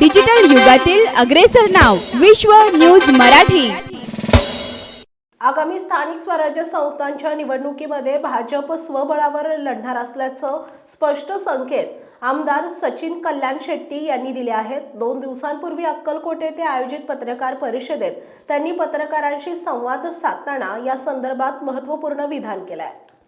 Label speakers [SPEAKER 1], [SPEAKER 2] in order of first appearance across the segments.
[SPEAKER 1] Digital युगातील अग्रेसर नाव विश्व न्यूज मराठी.
[SPEAKER 2] आगामी स्थानिक स्वराज्य संस्थांच्या निवडणुकीमध्ये भाजप स्वबळावर लढणार असल्याचं स्पष्ट संकेत आमदार सचिन कल्याण शेट्टी यांनी दिले आहेत. दोन दिवसांपूर्वी अक्कलकोट येथे आयोजित पत्रकार परिषदेत त्यांनी पत्रकारांशी संवाद साधताना या संदर्भात महत्त्वपूर्ण विधान केलं आहे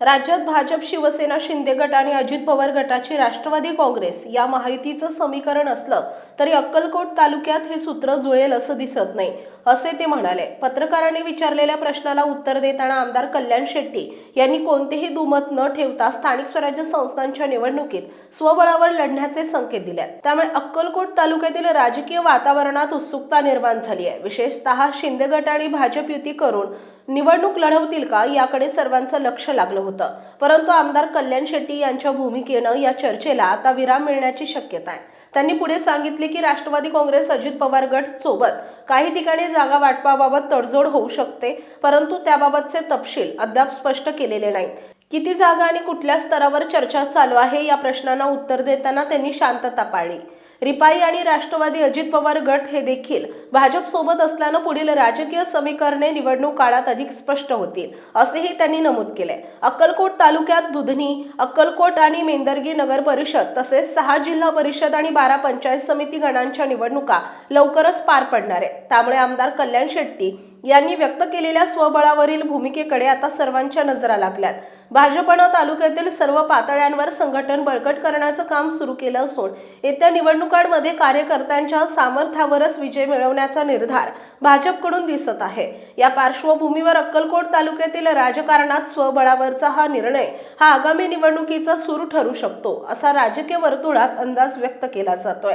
[SPEAKER 2] राज्यात भाजप शिवसेना शिंदे गट आणि अजित पवार गटाची राष्ट्रवादी काँग्रेस या माहितीचं समीकरण असलं तरी अक्कलकोट तालुक्यात हे सूत्र जुळेल असं दिसत नाही. असे ते म्हणाले. पत्रकारांनी विचारलेल्या प्रश्नाला उत्तर देताना आमदार कल्याण शेट्टी यांनी कोणतेही दुमत न ठेवता स्थानिक स्वराज्य संस्थांच्या निवडणुकीत स्वबळावर लढण्याचे संकेत दिले. आहेत. त्यामुळे अक्कलकोट तालुक्यातील राजकीय वातावरणात उत्सुकता निर्माण झाली आहे. विशेषतः शिंदे गट आणि भाजप युती करून निवडणूक लढवतील का याकडे सर्वांचं लक्ष लागलं होतं. परंतु आमदार कल्याण शेट्टी यांच्या भूमिकेनं या चर्चेला आता विराम मिळण्याची शक्यता आहे. त्यांनी पुढे सांगितले की राष्ट्रवादी काँग्रेस अजित पवार गट सोबत काही ठिकाणी जागा वाटपाबाबत तडजोड होऊ शकते परंतु त्याबाबतचे तपशील अद्याप स्पष्ट केलेले नाहीत. किती जागा आणि कुठल्या स्तरावर चर्चा चालू आहे या प्रश्नांना उत्तर देताना त्यांनी शांतता पाळली. रिपाई आणि राष्ट्रवादी अजित पवार गट हे देखील भाजप सोबत असल्यानं पुढील राजकीय समीकरणे निवडणूक काळात अधिक स्पष्ट होतील असेही त्यांनी नमूद केले अक्कलकोट तालुक्यात दुधनी अक्कलकोट आणि मेंदर्गी नगर परिषद तसेच सहा जिल्हा परिषद आणि बारा पंचायत समिती गणांच्या निवडणुका लवकरच पार पडणार आहेत. त्यामुळे आमदार कल्याण शेट्टी यांनी व्यक्त केलेल्या स्वबळावरील भूमिकेकडे आता सर्वांच्या नजरा लागल्यात. भाजपनं तालुक्यातील सर्व पातळ्यांवर संघटन बळकट करण्याचं काम सुरू केलं असून येत्या निवडणुकांमध्ये कार्यकर्त्यांच्या सामर्थ्यावरच विजय मिळवण्याचा निर्धार भाजपकडून दिसत आहे. या पार्श्वभूमीवर अक्कलकोट तालुक्यातील राजकारणात स्वबळावरचा हा निर्णय हा आगामी निवडणुकीचा सुरू ठरू शकतो असा राजकीय वर्तुळात अंदाज व्यक्त केला जातोय.